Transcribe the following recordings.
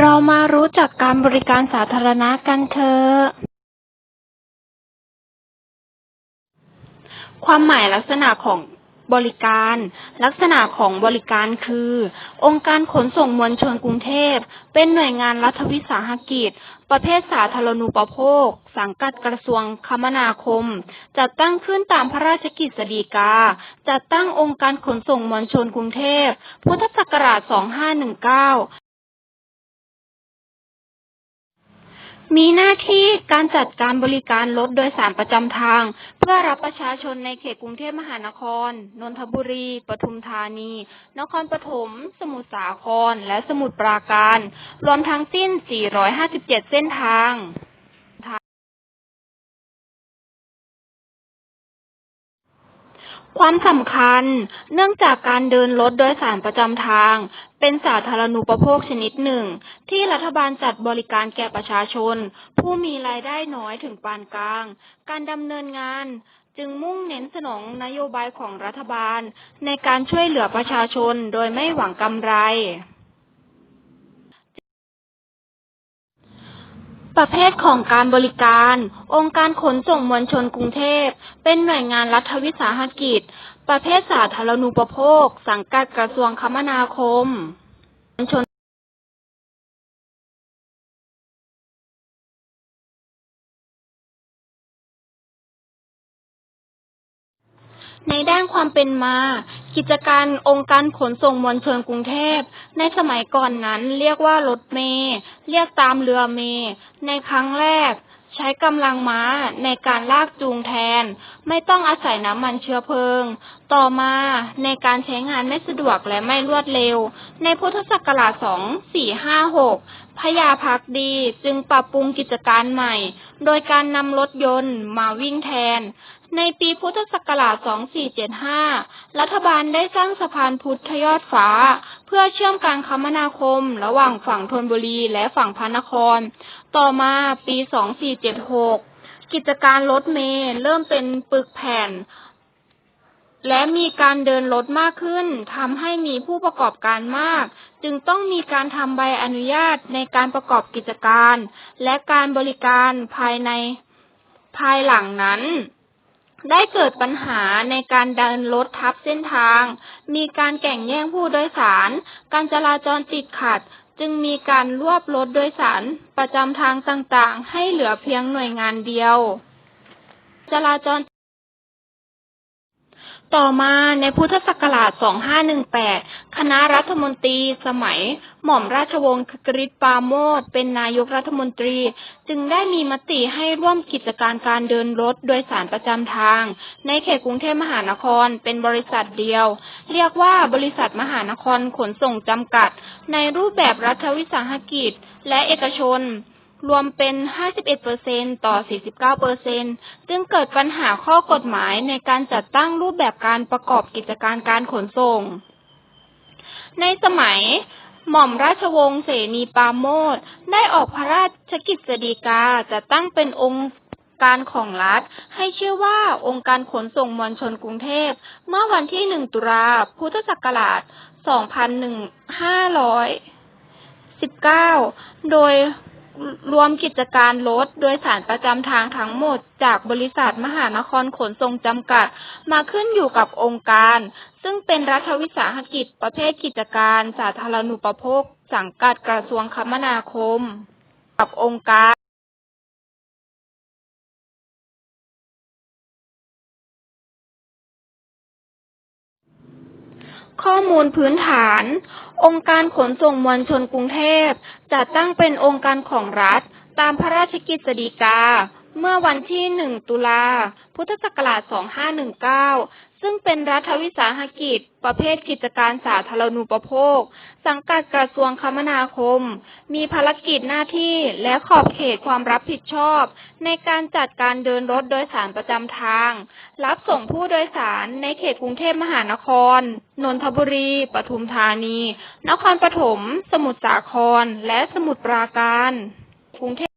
เรามารู้จักการบริการสาธารณะกันเถอะ ความหมายลักษณะของบริการ ลักษณะของบริการคือ องค์การขนส่งมวลชนกรุงเทพ เป็นหน่วยงานรัฐวิสาหกิจ ประเภทสาธารณูปโภค สังกัดกระทรวงคมนาคม จัดตั้งขึ้นตามพระราชกฤษฎีกา จัดตั้งองค์การขนส่งมวลชนกรุงเทพ พุทธศักราช 2519 มีหน้าที่การจัดการบริการรถโดยสารประจำทาง เพื่อรับประชาชนในเขตกรุงเทพมหานคร นนทบุรี ปทุมธานี นครปฐม สมุทรสาคร และสมุทรปราการ รวมทั้งสิ้น 457 เส้นทาง ความสำคัญ เนื่องจากการเดินรถโดยสารประจำทาง เป็นสาธารณูปโภคชนิดหนึ่ง ที่รัฐบาลจัดบริการแก่ประชาชน ผู้มีรายได้น้อยถึงปานกลาง การดำเนินงาน จึงมุ่งเน้นสนองนโยบายของรัฐบาล ในการช่วยเหลือประชาชนโดยไม่หวังกำไร ประเภทของการบริการ องค์การขนส่งมวลชนกรุงเทพ เป็นหน่วยงานรัฐวิสาหกิจ ประเภทสาธารณูปโภค สังกัดกระทรวงคมนาคมมวลชน ในด้านความเป็นมา กิจการองค์การขนส่งมวลชนกรุงเทพ ในสมัยก่อนนั้นเรียกว่ารถเมล์เรียกตามเรือเมล์ในครั้งแรก ใช้กำลังม้าในการลากจูงแทน ไม่ต้องอาศัยน้ำมันเชื้อเพลิง ต่อมาในการใช้งานไม่สะดวกและไม่รวดเร็ว ในพุทธศักราช 2456พญาพักดีจึงปรับปรุงกิจการใหม่ โดยการนำรถยนต์มาวิ่งแทนในปีพุทธศักราช 2475 รัฐบาลได้สร้างสะพานพุทธยอดฟ้า เพื่อเชื่อมการคมนาคมระหว่างฝั่งธนบุรีและฝั่งพระนคร ต่อมาปี 2476 กิจการรถเมล์เริ่มเป็นปึกแผ่น และมีการเดินรถมากขึ้นทำให้มีผู้ประกอบการมาก จึงต้องมีการทำใบอนุญาตในการประกอบกิจการ และการบริการภายในภายหลังนั้น ได้เกิดปัญหาในการเดินรถทับเส้นทาง มีการแข่งแย่งผู้โดยสาร การจราจรติดขัด จึงมีการรวบรถโดยสารประจำทางต่างๆ ให้เหลือเพียงหน่วยงานเดียว จราจร ต่อมาในพุทธศักราช 2518 คณะรัฐมนตรีสมัย หม่อมราชวงศ์กฤษปาโมทเป็นนายกรัฐมนตรี จึงได้มีมติให้ร่วมกิจการการเดินรถโดยสารประจำทาง ในเขตกรุงเทพมหานครเป็นบริษัทเดียว เรียกว่าบริษัทมหานครขนส่งจำกัด ในรูปแบบรัฐวิสาหกิจและเอกชน รวมเป็น 51%ต่อ 49%จึงเกิดปัญหาข้อกฎหมายในการจัดตั้งรูปแบบการประกอบกิจการการขนส่ง ในสมัยหม่อมราชวงศ์เสนีปราโมทได้ออกพระราชกฤษฎีกาจะตั้งเป็นองค์การของรัฐ ให้ชื่อว่าองค์การขนส่งมวลชนกรุงเทพ เมื่อวันที่ 1 ตุลาพุทธศักราช 2519 โดย รวมกิจการรถโดยสารประจำทางทั้งหมด จากบริษัทมหานครขนส่งจำกัด มาขึ้นอยู่กับองค์การ ซึ่งเป็นรัฐวิสาหกิจประเภทกิจการสาธารณูปโภค สังกัดกระทรวงคมนาคม กับองค์การ ข้อมูลพื้นฐาน องค์การขนส่งมวลชนกรุงเทพจัดตั้งเป็นองค์การของรัฐ ตามพระราชกิจฎีกา เมื่อวันที่ 1 ตุลา พุทธศักราช 2519 ซึ่งเป็นรัฐวิสาหกิจ ประเภทกิจการสาธารณูปโภค สังกัดกระทรวงคมนาคม มีภารกิจหน้าที่และขอบเขตความรับผิดชอบ ในการจัดการเดินรถโดยสารประจำทาง รับส่งผู้โดยสารในเขตกรุงเทพมหานคร นนทบุรี ปทุมธานี นครปฐม สมุทรสาคร และสมุทรปราการกรุงเทพ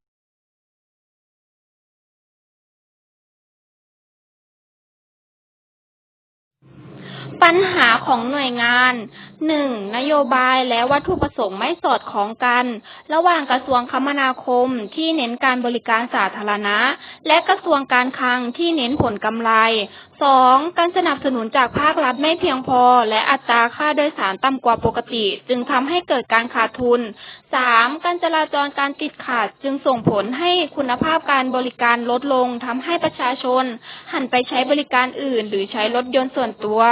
ปัญหาของหน่วยงาน 1. นโยบายและวัตถุประสงค์ไม่สอดคล้องกัน ระหว่างกระทรวงคมนาคมที่เน้นการบริการสาธารณะ และกระทรวงการคลังที่เน้นผลกำไร 2. การสนับสนุนจากภาครัฐไม่เพียงพอ และอัตราค่าโดยสารต่ำกว่าปกติ จึงทำให้เกิดการขาดทุน 3. การจราจรการติดขัดจึงส่งผลให้คุณภาพการบริการลดลงทำให้ประชาชน หันไปใช้บริการอื่น หรือใช้รถยนต์ส่วนตัว